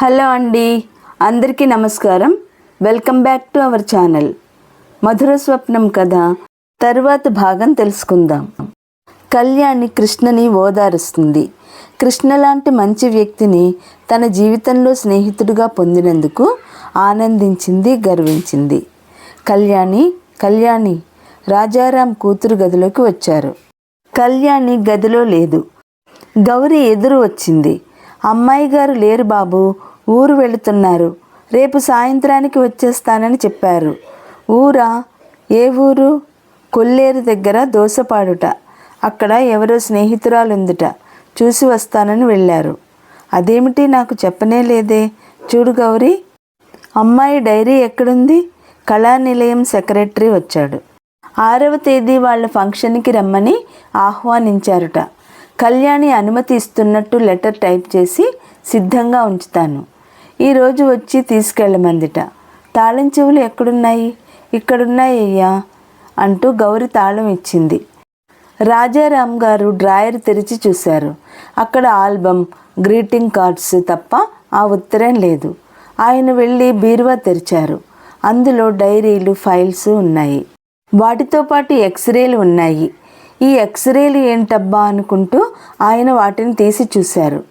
Hello అండి అందరికీ నమస్కారం. Welcome back to our channel. మధుర స్వప్నం కథ తరువాత భాగం తెలుసుకుందాం. కళ్యాణి కృష్ణని ఓదారుస్తుంది. కృష్ణ లాంటి మంచి వ్యక్తిని తన జీవితంలో స్నేహితుడిగా పొందినందుకు ఆనందించింది గర్వించింది. కళ్యాణి కళ్యాణి రాజారాం కూతురు గదిలోకి వచ్చారు. కళ్యాణి గదిలో లేదు. గౌరి ఎదురు వచ్చింది. అమ్మాయి గారు లేరు బాబు ఊరు వెళుతున్నారు. రేపు సాయంత్రానికి వచ్చేస్తానని చెప్పారు. ఊరా? ఏ ఊరు? కొల్లేరు దగ్గర దోసపాడుట. అక్కడ ఎవరో స్నేహితురాలుందుట. చూసి వస్తానని వెళ్ళారు. అదేమిటి నాకు చెప్పనే లేదే? చూడు గౌరీ. అమ్మాయి డైరీ ఎక్కడుంది? కళానిలయం సెక్రటరీ వచ్చాడు. ఆరవ తేదీ వాళ్ళ ఫంక్షన్కి రమ్మని ఆహ్వానించారుట. కళ్యాణి అనుమతి ఇస్తున్నట్టు లెటర్ టైప్ చేసి సిద్ధంగా ఉంచుతాను. ఈరోజు వచ్చి తీసుకెళ్ళమందిట. తాళం చెవులు ఎక్కడున్నాయి? ఇక్కడున్నాయి అయ్యా! అంటూ గౌరి తాళం ఇచ్చింది. రాజారాం గారు డ్రాయర్ తెరిచి చూశారు. అక్కడ ఆల్బమ్ గ్రీటింగ్ కార్డ్స్ తప్ప ఆ ఉత్తరం లేదు. ఆయన వెళ్ళి బీరువా తెరిచారు. అందులో డైరీలు ఫైల్స్ ఉన్నాయి. వాటితో పాటు ఎక్స్రేలు ఉన్నాయి. ఈ ఎక్స్రేలు ఏంటబ్బా అనుకుంటూ ఆయన వాటిని తీసి చూశారు.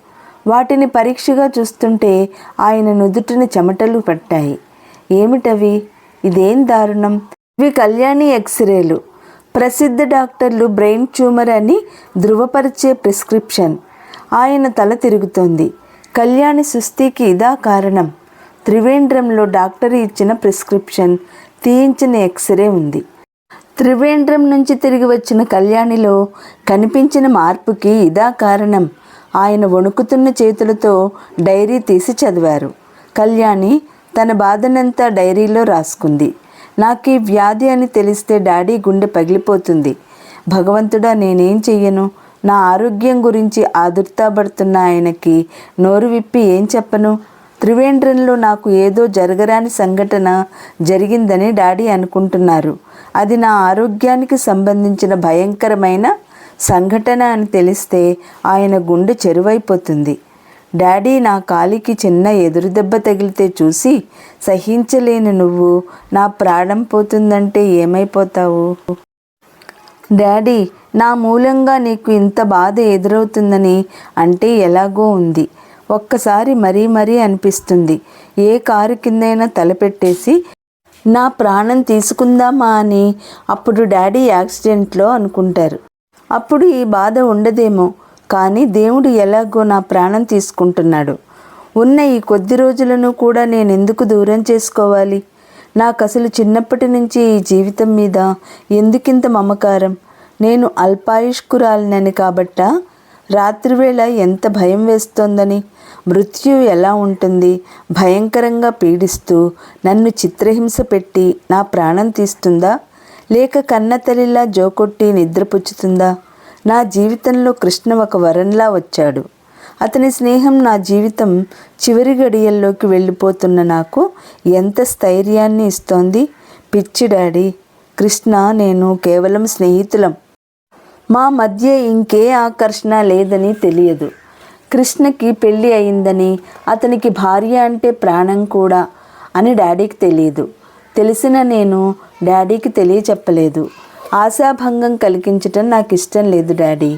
వాటిని పరీక్షగా చూస్తుంటే ఆయన నుదుటిన చెమటలు పట్టాయి. ఏమిటవి? ఇదేం దారుణం? ఇవి కళ్యాణి ఎక్స్రేలు. ప్రసిద్ధ డాక్టర్లు బ్రెయిన్ ట్యూమర్ అని ధృవపరిచే ప్రిస్క్రిప్షన్. ఆయన తల తిరుగుతోంది. కళ్యాణి సుస్థికి ఇదా కారణం? త్రివేంద్రంలో డాక్టర్ ఇచ్చిన ప్రిస్క్రిప్షన్ తీయించిన ఎక్స్రే ఉంది. త్రివేంద్రం నుంచి తిరిగి వచ్చిన కళ్యాణిలో కనిపించిన మార్పుకి ఇదా కారణం. ఆయన వణుకుతున్న చేతులతో డైరీ తీసి చదివారు. కళ్యాణి తన బాధనంతా డైరీలో రాసుకుంది. నాకు ఈ వ్యాధి అని తెలిస్తే డాడీ గుండె పగిలిపోతుంది. భగవంతుడా నేనేం చెయ్యను? నా ఆరోగ్యం గురించి ఆదుర్తాపడుతున్న ఆయనకి నోరు విప్పి ఏం చెప్పను? త్రివేంద్రంలో నాకు ఏదో జరగరాని సంఘటన జరిగిందని డాడీ అనుకుంటున్నారు. అది నా ఆరోగ్యానికి సంబంధించిన భయంకరమైన సంఘటన అని తెలిస్తే ఆయన గుండె చెరువైపోతుంది. డాడీ నా కాలికి చిన్న ఎదురుదెబ్బ తగిలితే చూసి సహించలేని నువ్వు నా ప్రాణం పోతుందంటే ఏమైపోతావు? డాడీ నా మూలంగా నీకు ఇంత బాధ ఎదురవుతుందని అంటే ఎలాగో ఉంది. ఒక్కసారి మరీ మరీ అనిపిస్తుంది. ఏ కారు కిందైనా తలపెట్టేసి నా ప్రాణం తీసుకుందామా అని అప్పుడు డాడీ యాక్సిడెంట్లో అనుకుంటారు. అప్పుడు ఈ బాధ ఉండదేమో కానీ దేవుడు ఎలాగో నా ప్రాణం తీసుకుంటున్నాడు. ఉన్న ఈ కొద్ది రోజులను కూడా నేను ఎందుకు దూరం చేసుకోవాలి? నాకు అసలు చిన్నప్పటి నుంచి ఈ జీవితం మీద ఎందుకింత మమకారం? నేను అల్పాయుష్కురాలినని కాబట్టా? రాత్రివేళ ఎంత భయం వేస్తోందని మృత్యు ఎలా ఉంటుంది? భయంకరంగా పీడిస్తూ నన్ను చిత్రహింస పెట్టి నా ప్రాణం తీస్తుందా? లేక కన్నతల్లిలా జోకొట్టి నిద్రపుచ్చుతుందా? నా జీవితంలో కృష్ణ ఒక వరంలా వచ్చాడు. అతని స్నేహం నా జీవితం చివరి గడియల్లోకి వెళ్ళిపోతున్న నాకు ఎంత స్థైర్యాన్ని ఇస్తోంది? పిచ్చి డాడీ కృష్ణ నేను కేవలం స్నేహితులం. మా మధ్య ఇంకే ఆకర్షణ లేదని తెలియదు. కృష్ణకి పెళ్ళి అయిందని అతనికి భార్య అంటే ప్రాణం కూడా అని డాడీకి తెలియదు తెలిసిన నేను డాడీకి తెలియచెప్పలేదు. ఆశాభంగం కలిగించటం నాకు ఇష్టం లేదు డాడీ.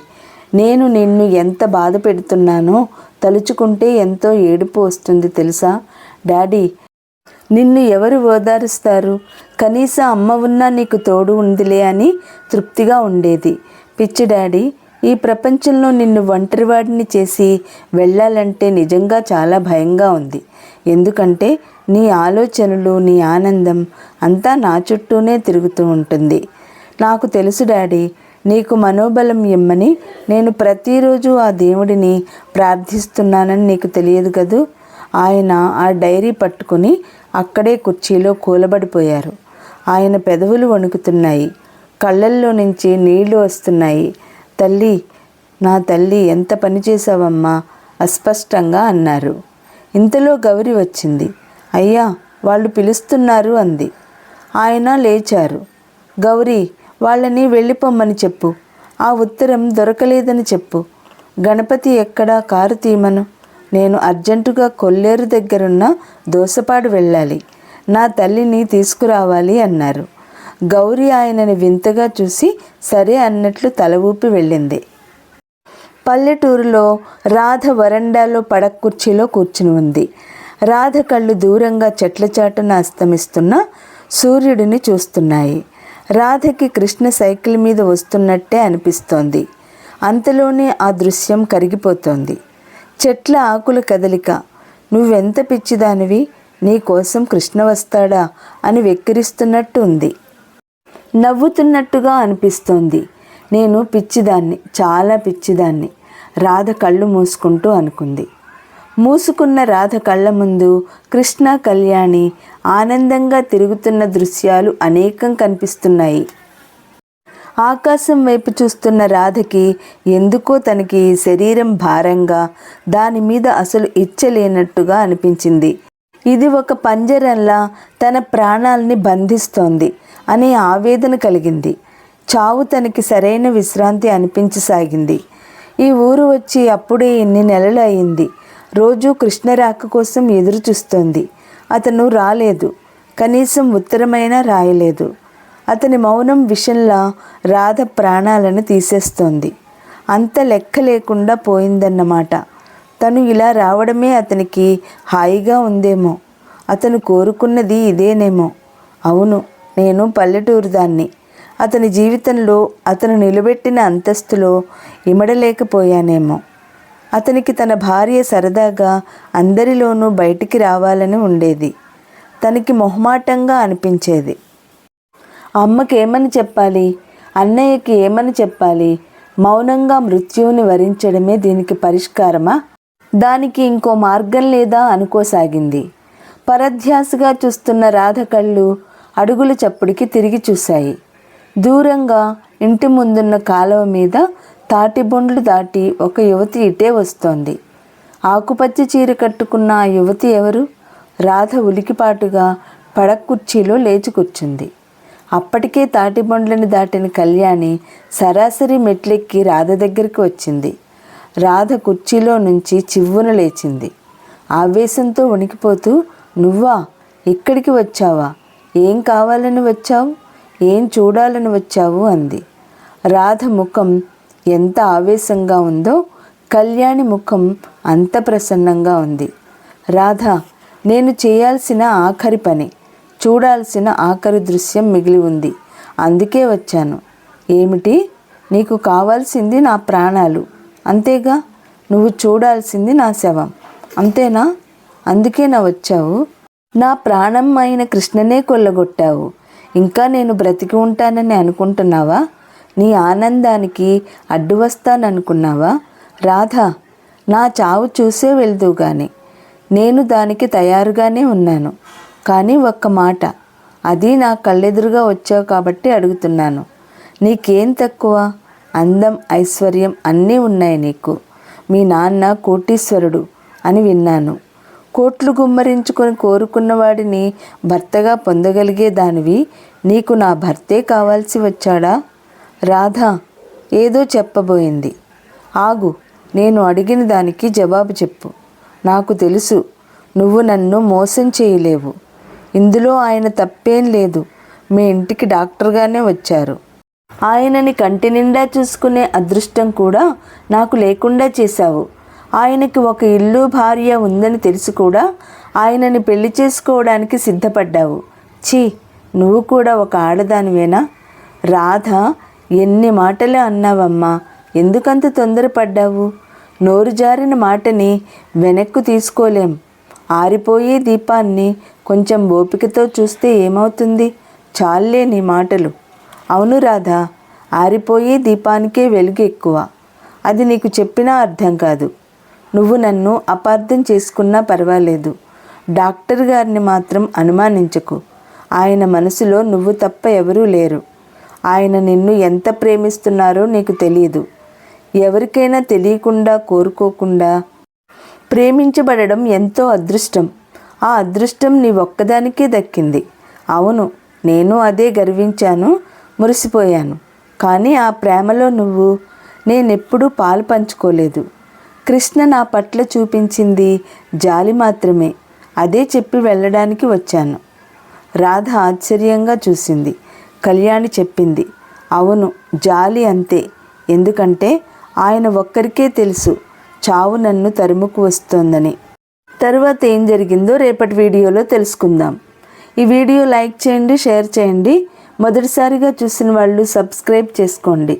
నేను నిన్ను ఎంత బాధ పెడుతున్నానో తలుచుకుంటే ఎంతో ఏడుపు వస్తుంది తెలుసా? డాడీ నిన్ను ఎవరు ఓదారుస్తారు? కనీసం అమ్మ ఉన్నా నీకు తోడు ఉందిలే అని తృప్తిగా ఉండేది. పిచ్చి డాడీ ఈ ప్రపంచంలో నిన్ను ఒంటరివాడిని చేసి వెళ్ళాలంటే నిజంగా చాలా భయంగా ఉంది. ఎందుకంటే నీ ఆలోచనలు నీ ఆనందం అంతా నా చుట్టూనే తిరుగుతూ ఉంటుంది. నాకు తెలుసు డాడీ నీకు మనోబలం ఇమ్మని నేను ప్రతిరోజు ఆ దేవుడిని ప్రార్థిస్తున్నానని నీకు తెలియదు కదూ? ఆయన ఆ డైరీ పట్టుకుని అక్కడే కుర్చీలో కూలబడిపోయారు. ఆయన పెదవులు వణుకుతున్నాయి. కళ్ళల్లో నుంచి నీళ్ళు వస్తున్నాయి. తల్లి నా తల్లి ఎంత పని చేశావమ్మా? అస్పష్టంగా అన్నారు. ఇంతలో గౌరి వచ్చింది. అయ్యా వాళ్ళు పిలుస్తున్నారు అంది. ఆయన లేచారు. గౌరీ వాళ్ళని వెళ్ళిపోమ్మని చెప్పు. ఆ ఉత్తరం దొరకలేదని చెప్పు. గణపతి ఎక్కడా కారు తీమను? నేను అర్జెంటుగా కొల్లేరు దగ్గరున్న దోసపాడు వెళ్ళాలి. నా తల్లిని తీసుకురావాలి అన్నారు. గౌరీ ఆయనని వింతగా చూసి సరే అన్నట్లు తల ఊపి వెళ్ళింది. పల్లెటూరులో రాధ వరండాలో పడక కుర్చీలో కూర్చుని ఉంది. రాధ కళ్ళు దూరంగా చెట్ల చాటున అస్తమిస్తున్న సూర్యుడిని చూస్తున్నాయి. రాధకి కృష్ణ సైకిల్ మీద వస్తున్నట్టే అనిపిస్తోంది. అంతలోనే ఆ దృశ్యం కరిగిపోతోంది. చెట్ల ఆకుల కదలిక నువ్వెంత పిచ్చిదానివి? నీ కోసం కృష్ణ వస్తాడా? అని వెక్కిరిస్తున్నట్టు ఉంది. నవ్వుతున్నట్టుగా అనిపిస్తోంది. నేను పిచ్చిదాన్ని చాలా పిచ్చిదాన్ని రాధ కళ్ళు మూసుకుంటూ అనుకుంది. మూసుకున్న రాధ కళ్ళ ముందు కృష్ణ కళ్యాణి ఆనందంగా తిరుగుతున్న దృశ్యాలు అనేకం కనిపిస్తున్నాయి. ఆకాశం వైపు చూస్తున్న రాధకి ఎందుకో తనకి శరీరం భారంగా దాని మీద అసలు ఇచ్చలేనట్టుగా అనిపించింది. ఇది ఒక పంజరంలా తన ప్రాణాల్ని బంధిస్తోంది. అనే ఆవేదన కలిగింది. చావు తనకి సరైన విశ్రాంతి అనిపించసాగింది. ఈ ఊరు వచ్చి అప్పుడే ఎన్ని నెలలు అయింది. రోజూ కృష్ణ రాక కోసం ఎదురు చూస్తోంది. అతను రాలేదు. కనీసం ఉత్తరమైనా రాయలేదు. అతని మౌనం విషంలా రాధ ప్రాణాలను తీసేస్తోంది. అంత లెక్క లేకుండా పోయిందన్నమాట. తను ఇలా రావడమే అతనికి హాయిగా ఉందేమో. అతను కోరుకున్నది ఇదేనేమో. అవును. నేను పల్లెటూరు దాన్ని. అతని జీవితంలో అతను నిలబెట్టిన అంతస్తులో ఇమడలేకపోయానేమో. అతనికి తన భార్య సరదాగా అందరిలోనూ బయటికి రావాలని ఉండేది. తనకి మొహమాటంగా అనిపించేది. అమ్మకి ఏమని చెప్పాలి? అన్నయ్యకి ఏమని చెప్పాలి? మౌనంగా మృత్యువుని వరించడమే దీనికి పరిష్కారమా? దానికి ఇంకో మార్గం లేదా అనుకోసాగింది. పరధ్యాసగా చూస్తున్న రాధ కళ్ళు అడుగుల చప్పుడికి తిరిగి చూశాయి. దూరంగా ఇంటి ముందున్న కాలువ మీద తాటిబొండ్లు దాటి ఒక యువతి ఇటే వస్తోంది. ఆకుపచ్చ చీర కట్టుకున్న ఆ యువతి ఎవరు? రాధ ఉలికిపాటుగా పడక కుర్చీలో లేచి కూర్చుంది. అప్పటికే తాటిబొండ్లను దాటిన కళ్యాణి సరాసరి మెట్లెక్కి రాధ దగ్గరికి వచ్చింది. రాధ కుర్చీలో నుంచి చివ్వున లేచింది. ఆవేశంతో వణికిపోతూ నువ్వా? ఇక్కడికి వచ్చావా? ఏం కావాలని వచ్చావు? ఏం చూడాలని వచ్చావు? అంది. రాధ ముఖం ఎంత ఆవేశంగా ఉందో కళ్యాణి ముఖం అంత ప్రసన్నంగా ఉంది. రాధ నేను చేయాల్సిన ఆఖరి పని చూడాల్సిన ఆఖరి దృశ్యం మిగిలి ఉంది. అందుకే వచ్చాను. ఏమిటి? నీకు కావాల్సింది నా ప్రాణాలు. అంతేగా? నువ్వు చూడాల్సింది నా శవం. అంతేనా? అందుకే నా వచ్చావు. నా ప్రాణం అయిన కృష్ణనే కొల్లగొట్టావు. ఇంకా నేను బ్రతికి ఉంటానని అనుకుంటున్నావా? నీ ఆనందానికి అడ్డు వస్తాననుకున్నావా? రాధా నా చావు చూసే వెళ్దు గాని. నేను దానికి తయారుగానే ఉన్నాను. కానీ ఒక్క మాట అది నా కళ్ళెదురుగా వచ్చావు కాబట్టి అడుగుతున్నాను. నీకేం తక్కువ? అందం ఐశ్వర్యం అన్నీ ఉన్నాయి నీకు. మీ నాన్న కోటీశ్వరుడు అని విన్నాను. కోట్లు గుమ్మరించుకొని కోరుకున్న వాడిని భర్తగా పొందగలిగే దానివి నీకు నా భర్తే కావాల్సి వచ్చాడా? రాధా ఏదో చెప్పబోయింది. ఆగు నేను అడిగిన దానికి జవాబు చెప్పు. నాకు తెలుసు నువ్వు నన్ను మోసం చేయలేవు. ఇందులో ఆయన తప్పేం లేదు. మీ ఇంటికి డాక్టర్గానే వచ్చారు. ఆయనని కంటి నిండా చూసుకునే అదృష్టం కూడా నాకు లేకుండా చేశావు. ఆయనకి ఒక ఇల్లు భార్య ఉందని తెలిసి కూడా. ఆయనని పెళ్ళి చేసుకోవడానికి సిద్ధపడ్డావు. ఛీ నువ్వు కూడా ఒక ఆడదానివేనా? రాధ ఎన్ని మాటలు అన్నావమ్మా. ఎందుకంత తొందరపడ్డావు? నోరు జారిన మాటని వెనక్కు తీసుకోలేం. ఆరిపోయే దీపాన్ని కొంచెం ఓపికతో చూస్తే ఏమవుతుంది? చాలే నీ మాటలు. అవును రాధా ఆరిపోయే దీపానికే వెలుగు ఎక్కువ. అది నీకు చెప్పినా అర్థం కాదు. నువ్వు నన్ను అపార్థం చేసుకున్నా పర్వాలేదు. డాక్టర్ గారిని మాత్రం అనుమానించకు. ఆయన మనసులో నువ్వు తప్ప ఎవరూ లేరు. ఆయన నిన్ను ఎంత ప్రేమిస్తున్నారో నీకు తెలియదు ఎవరికైనా తెలియకుండా కోరుకోకుండా ప్రేమించబడడం ఎంతో అదృష్టం. ఆ అదృష్టం నీ ఒక్కదానికే దక్కింది. అవును నేను అదే గర్వించాను మురిసిపోయాను. కానీ ఆ ప్రేమలో నువ్వు నేనెప్పుడూ పాలు పంచుకోలేదు. కృష్ణ నా పట్ల చూపించింది జాలి మాత్రమే. అదే చెప్పి వెళ్ళడానికి వచ్చాను. రాధ ఆశ్చర్యంగా చూసింది. కళ్యాణి చెప్పింది. అవును జాలి అంతే. ఎందుకంటే ఆయన ఒక్కరికే తెలుసు చావు నన్ను తరుముకు వస్తోందని. తరువాత ఏం జరిగిందో రేపటి వీడియోలో తెలుసుకుందాం. ఈ వీడియో లైక్ చేయండి షేర్ చేయండి. మొదటిసారిగా చూసిన వాళ్ళు సబ్స్క్రైబ్ చేసుకోండి.